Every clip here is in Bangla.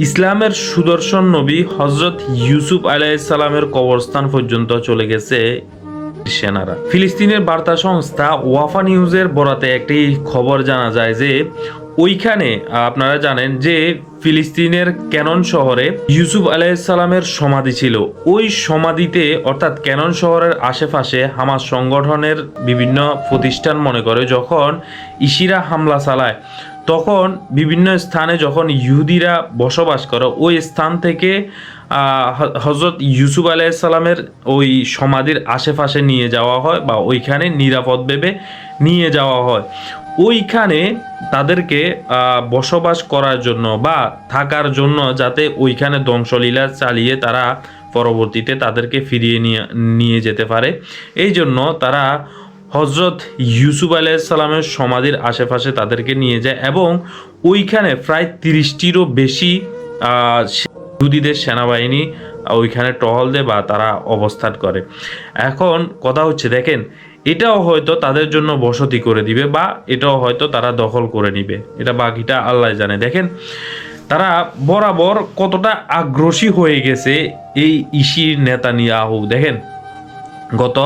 ইসলামের সুদর্শন নবী হজরত ইউসুফ আলাইসালামের কবরস্থান পর্যন্ত চলে গেছে সেনারা। ফিলিস্তিনের বার্তা সংস্থা ওয়াফা নিউজের বরাতে একটি খবর জানা যায় যে, ওইখানে আপনারা জানেন যে, ফিলিস্তিনের ক্যানন শহরে ইউসুফ আলাইসালামের সমাধি ছিল। ওই সমাধিতে, অর্থাৎ ক্যানন শহরের আশেপাশে হামাস সংগঠনের বিভিন্ন প্রতিষ্ঠান মনে করে, যখন ইশিরা হামলা চালায় তখন বিভিন্ন স্থানে যখন ইহুদিরা বসবাস করে, ওই স্থান থেকে হজরত ইউসুফ আলাইসাল্লামের ওই সমাধির আশেপাশে নিয়ে যাওয়া হয় বা ওইখানে নিরাপদ ভেবে নিয়ে যাওয়া হয়। ওইখানে তাদেরকে বসবাস করার জন্য বা থাকার জন্য যাতে ওইখানে ধ্বংসলীলা চালিয়ে তারা পরবর্তীতে তাদেরকে ফিরিয়ে নিয়ে নিয়ে যেতে পারে। এই জন্য তারা হজরত ইউসুফ আলাইসাল্লামের সমাধির আশেপাশে তাদেরকে নিয়ে যায় এবং ওইখানে প্রায় তিরিশটিরও বেশি ইহুদিদের সেনাবাহিনী ওইখানে টহল দেয় বা তারা অবস্থান করে। এখন কথা হচ্ছে, দেখেন, এটাও হয়তো তাদের জন্য বসতি করে দিবে বা এটাও হয়তো তারা দখল করে নিবে। এটা বাকিটা আল্লাহ জানে। দেখেন, তারা বরাবর কতটা আগ্রসী হয়ে গেছে এই ইসির নেতা নিয়াহু দেখেন, গত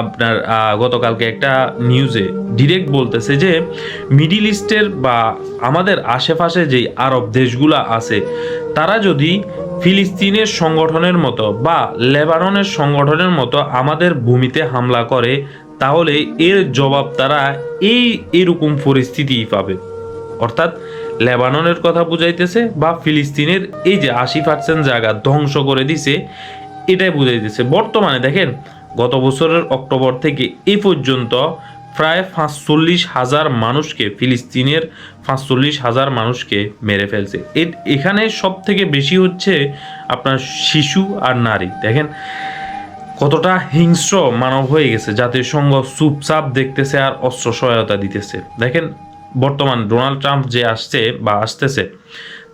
আপনার গতকালকে একটা নিউজে ডিরেক্ট বলতেছে যে মিডিল ইস্টের বা আমাদের আশেপাশে যে আরব দেশগুলো আছে, তারা যদি ফিলিস্তিনের সংগঠনের মতো বা লেবাননের সংগঠনের মতো আমাদের ভূমিতে হামলা করে, তাহলে এর জবাব তারা এই এরকম পরিস্থিতিই পাবে। অর্থাৎ লেবাননের কথা বুঝাইতেছে বা ফিলিস্তিনের এই যে আশি পার্সেন্ট জায়গা ধ্বংস করে দিছে, এটাই বুঝাইতেছে। বর্তমানে দেখেন গত বছরের অক্টোবর থেকে এই পর্যন্ত প্রায় পাঁচচল্লিশ হাজার মানুষকে ফিলিস্তিনের পাঁচচল্লিশ হাজার মানুষকে মেরে ফেলছে। এ- এখানে সব থেকে বেশি হচ্ছে আপনার শিশু আর নারী। দেখেন কতটা হিংস্র মানব হয়ে গেছে। জাতীয় সংঘ চুপচাপ দেখতেছে আর অস্ত্র সহায়তা দিতেছে। দেখেন বর্তমান ডোনাল্ড ট্রাম্প যে আসছে বা আসতেছে,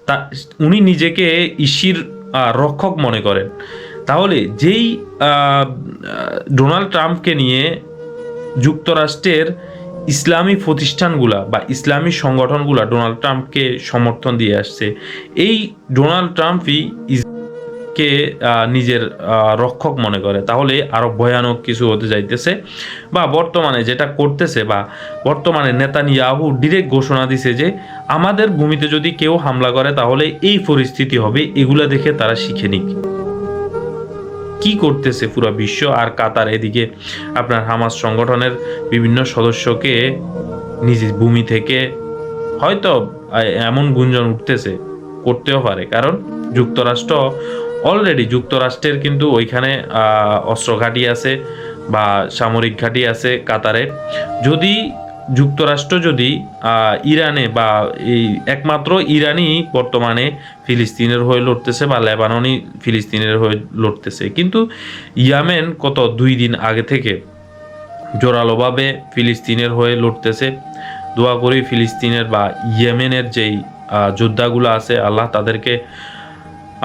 তা উনি নিজেকে ইসির রক্ষক মনে করেন। তাহলে যেই ডোনাল্ড ট্রাম্পকে নিয়ে যুক্তরাষ্ট্রের ইসলামী প্রতিষ্ঠানগুলা বা ইসলামী সংগঠনগুলা ডোনাল্ড ট্রাম্পকে সমর্থন দিয়ে আসছে। এই ডোনাল্ড ট্রাম্পই কে নিজের রক্ষক মনে করে। তাহলে আরও ভয়ানক কিছু হতে যাইতেছে বা বর্তমানে যেটা করতেছে বা বর্তমানে নেতানিয়াহু ডিরেক্ট ঘোষণা দিছে যে আমাদের ভূমিতে যদি কেউ হামলা করে তাহলে এই পরিস্থিতি হবে, এগুলা দেখে তারা শিখে নিক। কি করতেছে পুরো বিশ্ব আর কাতার এদিকে আপনার হামাস সংগঠনের বিভিন্ন সদস্যকে নিজ ভূমি থেকে হয়তো এমন গুঞ্জন উঠতেছে, করতেও পারে। কারণ যুক্তরাষ্ট্র অলরেডি যুক্তরাষ্ট্রের কিন্তু ওইখানে অস্ত্র ঘাঁটি আছে বা সামরিক ঘাঁটি আছে কাতারে যদি যুক্তরাষ্ট্র যদি ইরানে বা এই একমাত্র ইরানই বর্তমানে ফিলিস্তিনের হয়ে লড়তেছে বা লেবাননই ফিলিস্তিনের হয়ে লড়তেছে। কিন্তু ইয়ামেন কত, দুই দিন আগে থেকে জোরালোভাবে ফিলিস্তিনের হয়ে লড়তেছে। দোয়া করি ফিলিস্তিনের বা ইয়েমেনের যেই যোদ্ধাগুলো আছে, আল্লাহ তাদেরকে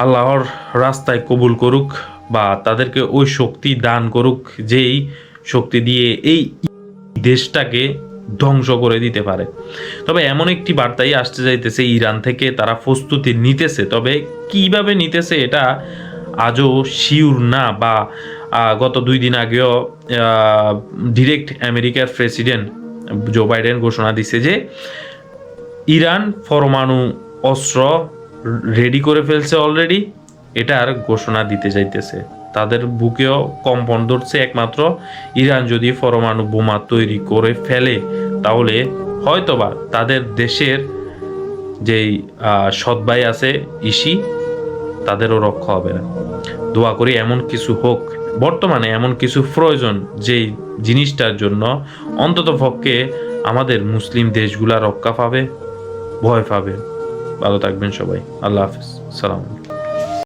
আল্লাহর রাস্তায় কবুল করুক বা তাদেরকে ওই শক্তি দান করুক, যেই শক্তি দিয়ে এই দেশটাকে ধ্বংস করে দিতে পারে। তবে এমন একটি বার্তাই আসতে যাইতেছে ইরান থেকে, তারা প্রস্তুতি নিতেছে। তবে কীভাবে নিতেছে এটা আজও শিওর না বা গত দুই দিন আগেও ডিরেক্ট আমেরিকার প্রেসিডেন্ট জো বাইডেন ঘোষণা দিছে যে, ইরান পরমাণু অস্ত্র রেডি করে ফেলছে অলরেডি এটার ঘোষণা দিতে যাইতেছে। তাদের বুকেও কম্পন ধরছে একমাত্র ইরান। যদি পরমাণু বোমা তৈরি করে ফেলে তাহলে হয়তোবা তাদের দেশের যেই আহ, সৎ ভাই আছে ইসি তাদেরও রক্ষা হবে না। দোয়া করি এমন কিছু হোক বর্তমানে এমন কিছু প্রয়োজন যেই জিনিসটার জন্য অন্তত পক্ষে আমাদের মুসলিম দেশগুলা রক্ষা পাবে ভয় পাবে। ভালো থাকবেন সবাই। আল্লাহ হাফিজ। সালাম